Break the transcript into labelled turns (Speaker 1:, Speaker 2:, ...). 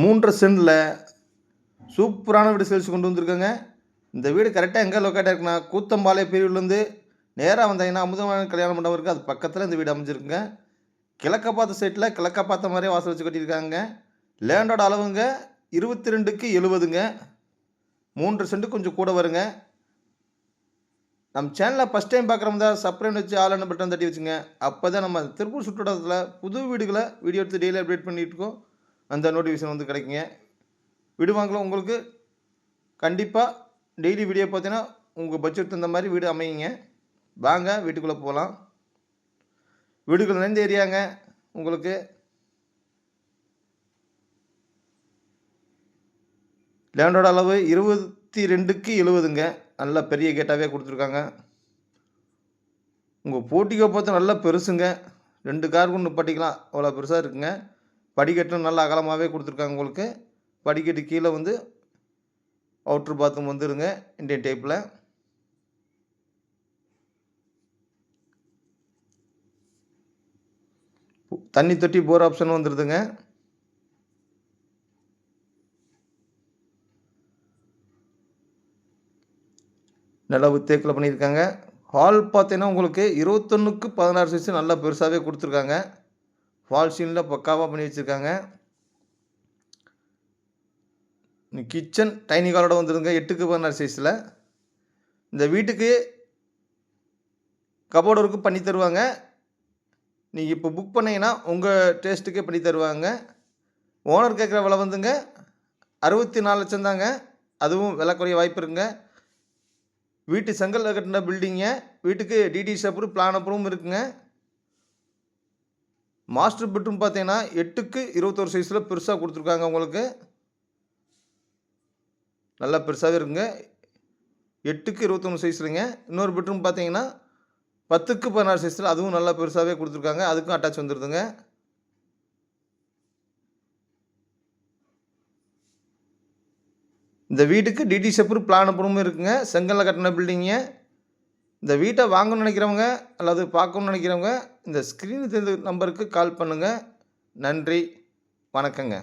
Speaker 1: மூன்றரை சென்டில் சூப்பரான வீடு சேல்ஸ் கொண்டு வந்திருக்கோங்க. இந்த வீடு கரெக்டாக எங்கே லொக்கேட்டாக இருக்குன்னா கூத்தம்பாளைய பிரிவுலேருந்து நேராக வந்தீங்கன்னா அமுதமான கல்யாண மண்டபம் இருக்குது அது பக்கத்தில் இந்த வீடு அமைஞ்சிருக்குங்க. கிழக்க பார்த்த சைட்டில் கிழக்க பார்த்த மாதிரியே வாசல் வச்சு கட்டியிருக்காங்க. லேண்டோட அளவுங்க இருபத்தி ரெண்டுக்கு எழுபதுங்க. மூன்று சென்ட் கொஞ்சம் கூட வருங்க. நம்ம சேனலில் ஃபஸ்ட் டைம் பார்க்குறவங்க தான் சப்ரைன் வச்சு ஆல் பட்டன் தட்டி வச்சுங்க. அப்போ தான் நம்ம திருப்பூர் சுற்றுலாத்தில் புது வீடுகளை வீடியோ எடுத்து டெய்லி அப்டேட் பண்ணிகிட்ருக்கோம் இருக்கோம். அந்த நோட்டிஃபிகேஷன் வந்து கிடைக்குங்க. விடுவாங்களோ உங்களுக்கு? கண்டிப்பாக டெய்லி வீடியோ பார்த்தீங்கன்னா உங்கள் பட்ஜெட் தகுந்த மாதிரி வீடு அமையுங்க. வாங்க வீட்டுக்குள்ளே போகலாம். வீடுகள் நிறைந்த ஏரியாங்க உங்களுக்கு. லேண்டோட அளவு இருபத்தி ரெண்டுக்கு எழுபதுங்க. நல்ல பெரிய கேட்டாகவே கொடுத்துருக்காங்க. உங்கள் போட்டிக்கோ பார்த்தா நல்லா பெருசுங்க. ரெண்டு கார் கொண்டு பட்டிக்கலாம் அவ்வளோ பெருசாக இருக்குங்க. படிக்கட்டும் நல்லா அகலமாகவே கொடுத்துருக்காங்க உங்களுக்கு. படிக்கட்டு கீழே வந்து அவுட்ரு பாத்ரூம் வந்துருங்க இண்டியன் டைப்பில் தண்ணி தொட்டி போர் ஆப்ஷன் வந்துடுதுங்க நிலவு தேக்கில் பண்ணியிருக்காங்க. ஹால் பார்த்தீங்கன்னா உங்களுக்கு இருபத்தொன்றுக்கு பதினாறு சைஸ் நல்லா பெருசாகவே கொடுத்துருக்காங்க. ஃபால் சீனில் பக்காவாக பண்ணி வச்சுருக்காங்க. கிச்சன் டைனிங் ஹாலோட வந்துருங்க எட்டுக்கு பதினாறு சைஸில் இந்த வீட்டுக்கு கபோர்டு ஒர்க்கு பண்ணி தருவாங்க. நீங்கள் இப்போ புக் பண்ணிங்கன்னா உங்கள் டேஸ்ட்டுக்கே பண்ணி தருவாங்க. ஓனர் கேட்குற விலை வந்துங்க. அறுபத்தி நாலு லட்சம் தாங்க. அதுவும் விலை குறைய வாய்ப்பு இருங்க வீட்டு செங்கல்ல கட்டின பில்டிங்கை வீட்டுக்கு டிடி அப்ரூவ் பிளான் அப்ரூவும் இருக்குங்க. மாஸ்டர் பெட்ரூம் பார்த்தீங்கன்னா எட்டுக்கு இருபத்தோரு சைஸில் பெருசாக கொடுத்துருக்காங்க உங்களுக்கு. நல்லா பெருசாகவே இருக்குங்க. எட்டுக்கு இருபத்தொன்று சைஸ்லைங்க இன்னொரு பெட்ரூம் பார்த்தீங்கன்னா பத்துக்கு பதினாறு சைஸில் அதுவும் நல்லா பெருசாகவே கொடுத்துருக்காங்க. அதுக்கும் அட்டாச் வந்துடுதுங்க இந்த வீட்டுக்கு டிடி செப்பர் பிளான் அப்புறமும் இருக்குங்க. செங்கலில் கட்டின பில்டிங்க இந்த வீட்டை வாங்கணும்னு நினைக்கிறவங்க அல்லது பார்க்கணும்னு நினைக்கிறவங்க இந்த ஸ்க்ரீன் தெரிந்த நம்பருக்கு கால் பண்ணுங்கள் நன்றி. வணக்கங்க.